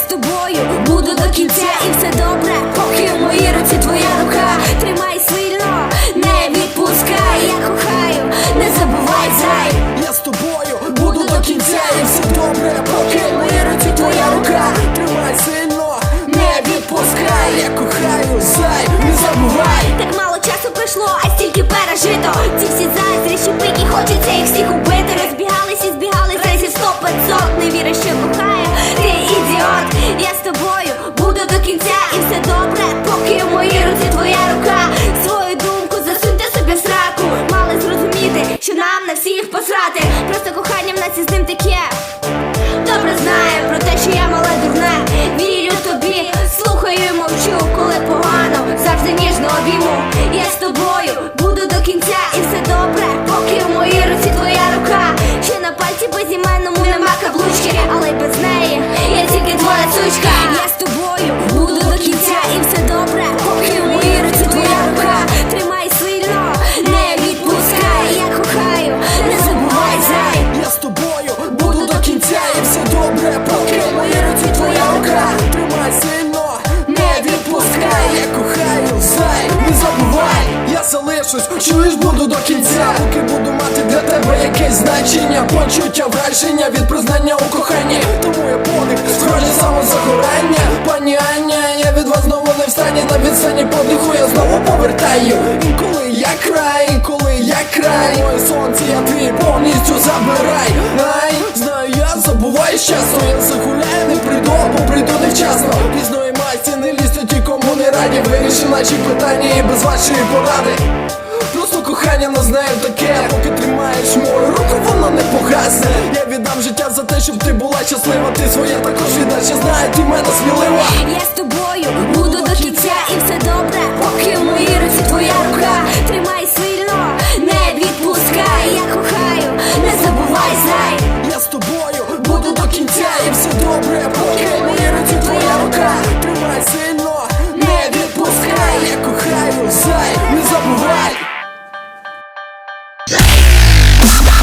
тобою буду до кінця, і все добре, поки в моїй руці твоя рука. Тримай таке. Добре знає про те, що я мале дурне. Вірю тобі, слухаю і мовчу, коли погано, завжди ніжно обійму. Я з тобою буду до кінця, і все добре, поки в моїй руці твоя рука. Ще на пальці безіменному нема каблучки, залишусь, чуєш, буду до кінця, поки буду мати для тебе якесь значення, почуття враження від признання у коханні. Тому я подих, схоже самозагорання. Пані Аня, я від вас знову не встані на відстані подиху, я знову повертаю. Інколи я край, інколи я край. Моє сонце, я твій повністю забирай. Ай, знаю, я забуваю часто, я загуляю, не прийду, бо прийду невчасно. Пізної масті не лізьте ті, кому не раді. Вирішив наші питання і без вашої поради. Просто кохання не знає таке, поки тримаєш мою руку, воно не погасне. Я віддам життя за те, щоб ти була щаслива. Ти своє також віддаш, я знаю, ти мене смілива. Я з тобою Peace.